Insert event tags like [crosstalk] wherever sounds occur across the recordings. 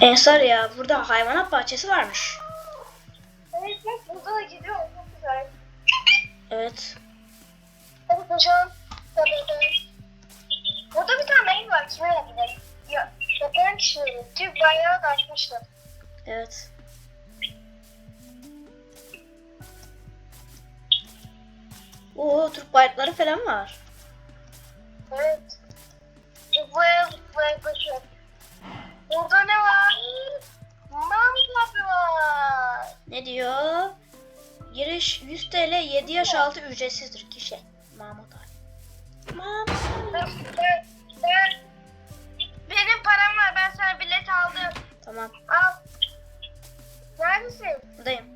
Ensar ya burada hayvanat bahçesi varmış. Evet bak burada da gidiyor. Çok güzel. Evet. Tabii. Burada bir tane ev var. Kime gidelim? Ya, yapan kişileri. Türk bayrağı da açmışlar. Evet. Oo Türk bayrakları falan var. Evet. Zıplaya zıplaya koşuyor. Burada ne var? Mantıklı var. Ne diyor? Giriş 100 TL 7 yaş altı ücretsizdir kişi. Mahmut Ali. Mahmut. Ben, ben, benim param var. Ben sana bilet aldım. Tamam Al. Neredesin? buradayım.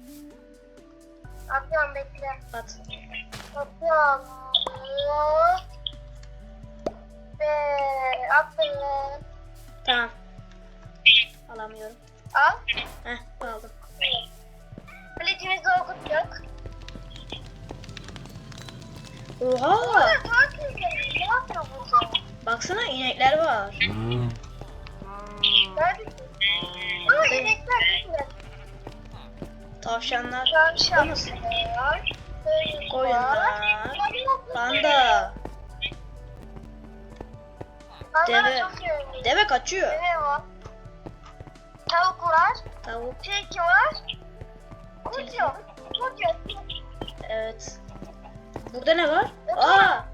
Atıyorum bekle. At. Atıyorum. Ve attım. Tamam. Alamıyorum. Al. Heh aldım. Biletimizi okuttuk. Oha! Burada tatil gibi. Ne yapıyor burada? Baksana inekler var. Neredesin? Aa inekler gitme. Tavşanlar. Tavşanlar var. Koyunlar. Panda. Deve. Deve. Çok iyi. Deve kaçıyor. Deve var. Tavuk var. Tavuk. Tilki var. Uçuyor. Uçuyor. Evet. Burada ne var? Aa!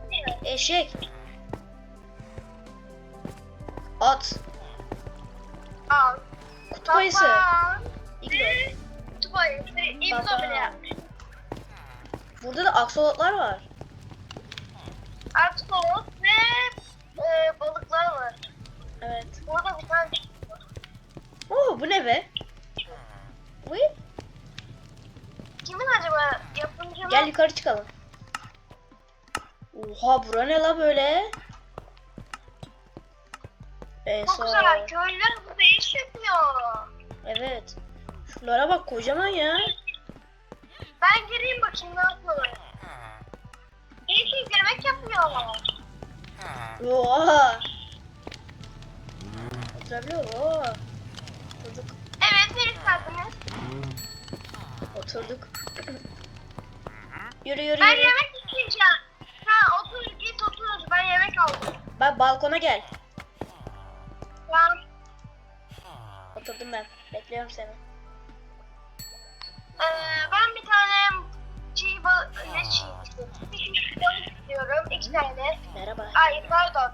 Eşek. At. Al. Kutup ayısı. İglo. Kutup ayısı. Papağan. bile yapmış. Burada da aksolotlar var. Aksolot ve e, balıklar var. Evet. Burada bir tane Oo bu ne be? Uy. kimin acaba yapımcı mı? Gel yukarı çıkalım. Oha bura ne la böyle? En Çok son. güzel. Köylüler burada iş yapıyor. Evet. Şuralara bak kocaman ya. Ben gireyim bakayım ne yapıyorlar. İyi ki girmek yapmıyorlar. Oha. Oturabiliyor mu? Oo. Oturduk. Yürü yürü Ben yürü. yemek isteyeceğim. Ha otur git otur. Ben yemek aldım. Bak balkona gel. Tamam. Oturdum ben. Bekliyorum seni. Ee, ben bir tane çiğ balık, ne çiğ Bir balık istiyorum. İki tane. Merhaba. Ay pardon.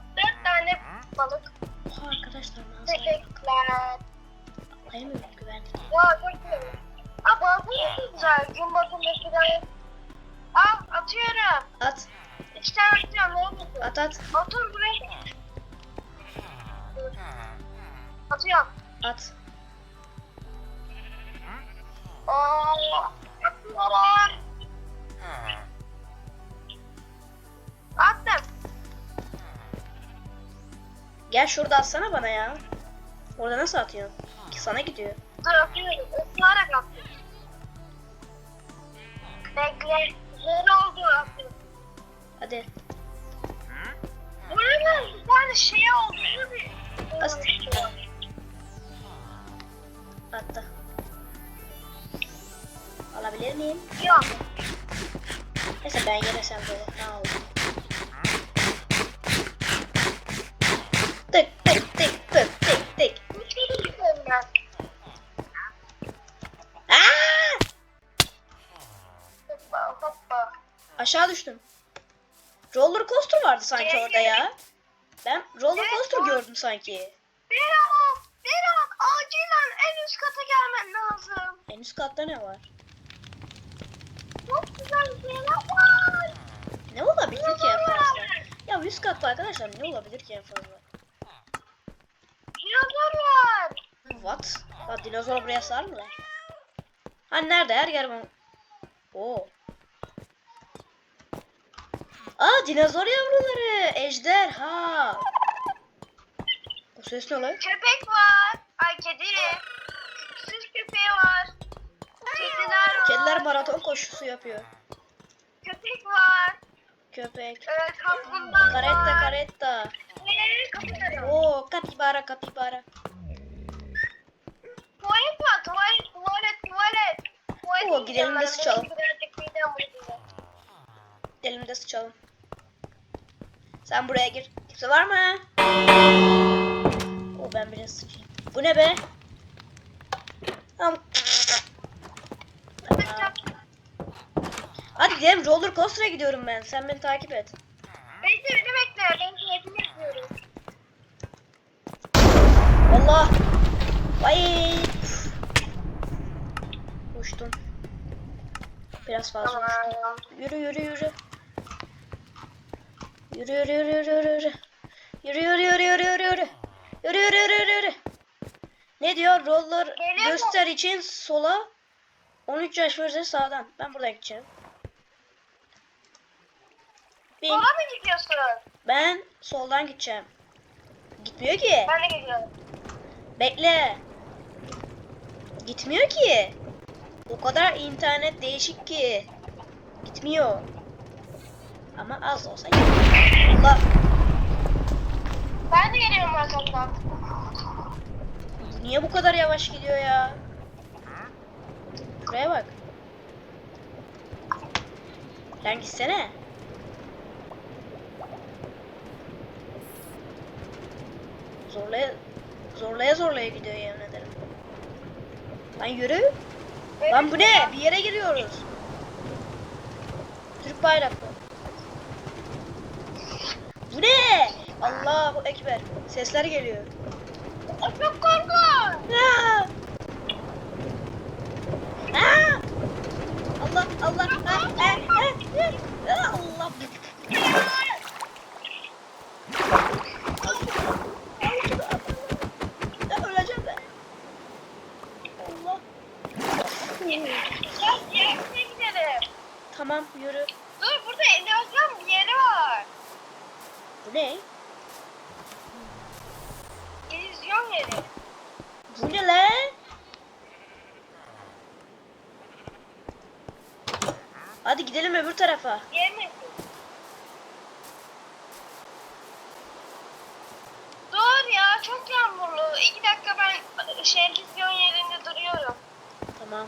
Güzel. Gün batımı falan. Aa atıyorum. At. İki tane atıyorum. Ne oldu? At at. Otur buraya. Atıyorum. At. Aa. Attım. Gel şurada atsana bana ya. Orada nasıl atıyorsun? Ki sana gidiyor. Dur atıyorum. Isırarak attım. Bekle. Zor oldu atıyorum. Hadi. Bir tane şey oldu. Bir... Bas. Attı. Alabilir miyim? Yok. Neyse ben yemesem de olur. Ne oldu? Aşağı düştüm. Roller coaster vardı sanki orada ya. Ben roller coaster gördüm sanki. Berat, Berat acilen en üst kata gelmen lazım. En üst katta ne var? Çok güzel şeyler var. Ne olabilir ki en fazla? Ya üst katta arkadaşlar ne olabilir ki en fazla? Dinozor var. What? Ya dinozor buraya sar mı lan? Ha nerede? Her yer mi? Oo. dinozor yavruları. Ejderha. Bu ses ne lan? Köpek var. Ay kedi. Süs köpeği var. Kediler var. Kediler maraton koşusu yapıyor. Köpek var. Köpek. Evet, kaplumbağa Karetta karetta. Ee, kapibara. Oo, kapibara kapibara. Tuvalet var, tuvalet, tuvalet, tuvalet. tuvalet Oo, gidelim de sıçalım. Gidelim de sıçalım. Sen buraya gir. Kimse var mı? O ben biraz sıçayım. Bu ne be? Tamam. Tamam. Hadi gidelim roller coaster'a gidiyorum ben. Sen beni takip et. Bekle beni bekle. Ben keyfini yapıyorum. Allah. Vay. Uçtum. Biraz fazla uçtum. Yürü yürü yürü. Yürü yürü yürü yürü yürü yürü. Yürü yürü yürü yürü yürü yürü. Yürü yürü yürü. Ne diyor? Roller Geliyor mu? göster için sola 13 yaş ve üzeri sağdan. Ben buradan gideceğim. Bin. Sola mı gidiyorsun? Ben soldan gideceğim. Gitmiyor ki. Ben de geliyorum. Bekle. Gitmiyor ki. O kadar internet değişik ki. Gitmiyor. Ama az olsa gidiyor. Allah. Ben de geliyorum arkamdan. Niye bu kadar yavaş gidiyor ya? Buraya bak. Lan gitsene. Zorlaya zorlaya zorlaya gidiyor yemin ederim. Lan yürü. Lan bu ne? Bir yere giriyoruz. Türk bayraklı. Bu ne? Allahu Ekber. Sesler geliyor. Çok korkunç. Aa! Aa! Allah Allah ah, ah, ah, ah, Allah. Tamam yürü. Dur burada endivasyon bir yeri var. Bu ne? İllüzyon yeri. Bu ne lan? Hadi gidelim öbür tarafa. Yemesin. Dur ya çok yağmurlu. İki dakika ben şey illüzyon yerinde duruyorum. Tamam.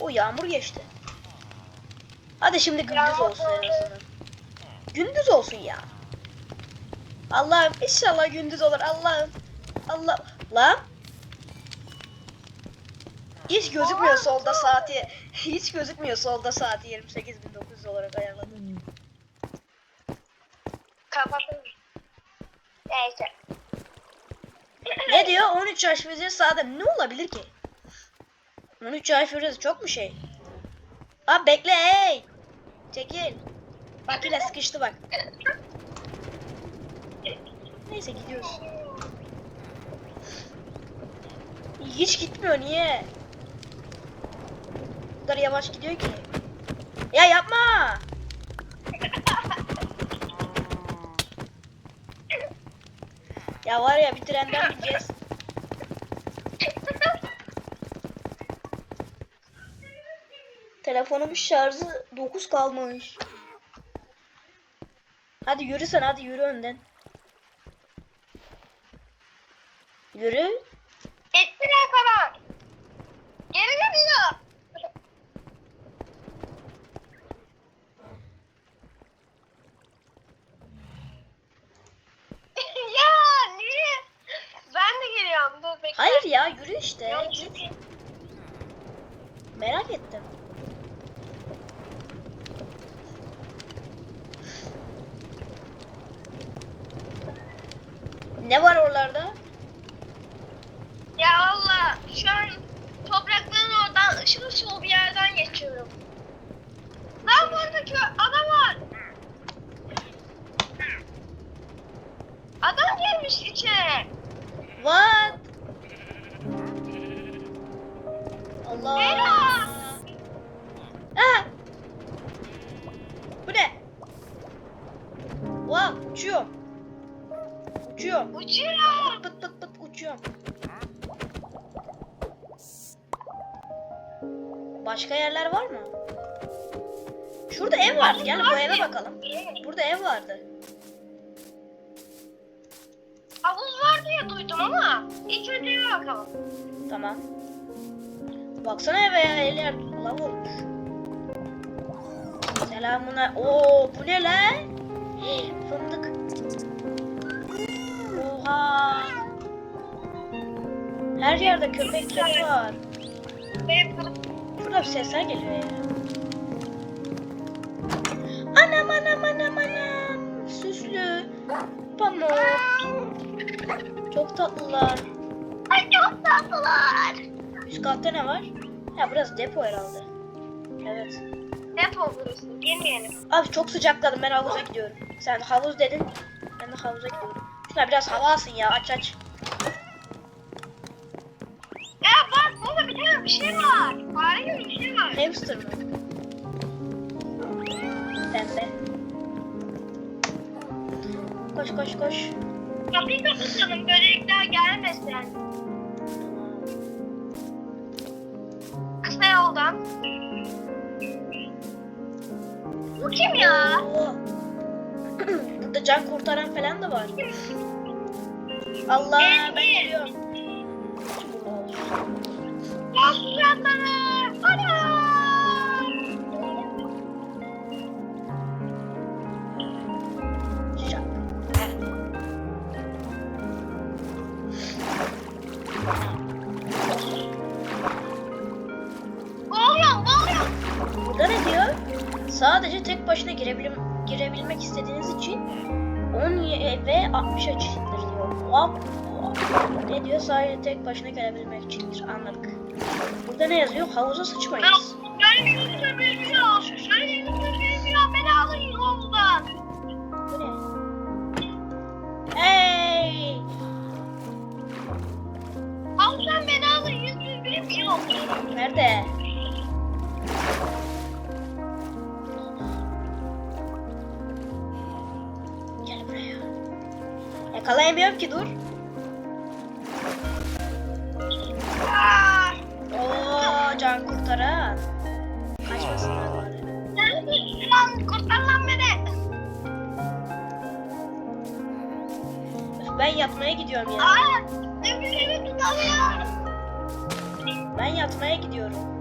O yağmur geçti. Hadi şimdi gündüz Yağmur olsun en azından. Gündüz olsun ya. Allah'ım inşallah gündüz olur Allah'ım. Allah lan. Hiç gözükmüyor solda saati. Hiç gözükmüyor solda saati 28.900 olarak ayarladım. Kapatın. Neyse. Ne diyor? 13 yaş ve üzeri sağda. Ne olabilir ki? 13 yaş ve üzeri çok mu şey? Abi bekle hey. Çekil. Bak yine sıkıştı bak. Neyse gidiyoruz. Hiç gitmiyor niye? Kadar yavaş gidiyor ki. Ya yapma. Ya var ya bir trenden bineceğiz. Telefonumun şarjı 9 kalmış. Hadi yürü sen hadi yürü önden. Yürü. Ettiler falan. Geri dönüyor. ya niye? Ben de geliyorum. Dur bekle. Hayır ya yürü işte. Yok, Git. Merak ettim. Ne var oralarda? Ya Allah şu an toprakların oradan ışıl ışıl bir yerden geçiyorum. Başka yerler var mı? Şurada ev vardı. Gel bu eve bakalım. Burada ev vardı. Havuz var diye duydum ama ilk önce bir bakalım. Tamam. Baksana eve ya el yer lav olmuş. Selamına. Oo bu ne lan? Hii, Fındık. Oha. Her yerde köpekler var. Benim Bir sesler geliyor ya. Anam anam anam anam. Süslü. Pamuk. Çok tatlılar. Ay çok tatlılar. Üst katta ne var? Ha burası depo herhalde. Evet. Depo burası. Girmeyelim. Abi çok sıcakladım ben havuza gidiyorum. Sen havuz dedin. Ben de havuza gidiyorum. Şuna biraz hava alsın ya aç aç. Bir şey var. Fare gibi bir şey var. Hamster mı? Pembe. Koş koş koş. Kapıyı kapatalım böcekler gelmesin. Kısa yoldan. Bu kim ya? [clears throat] Burada can kurtaran falan da var. Allah ben geliyorum. Suratları. Ana! Şak. Boğuyorum boğuyorum. Burada ne diyor? Sadece tek başına girebilim, girebilmek istediğiniz için 10 ye- ve 60 açısındır diyor. Ne diyor? Sadece tek başına gelebilmek içindir. Anladık. Burada ne yazıyor? Havuza sıçmayız. Ben yüzümü bilmiyorum. Sen yüzümü bilmiyorum. Beni alın yoldan. Bu ne? Hey! Sen beni alın yüzümü bilmiyorum. Nerede? Gel buraya. Yakalayamıyorum ki dur. Can kurtaran. Kaçmasınlar bari. Lan? Kurtar lan beni. Ben yatmaya gidiyorum ya. Aa! Ömrümü tutamıyorum. Ben yatmaya gidiyorum.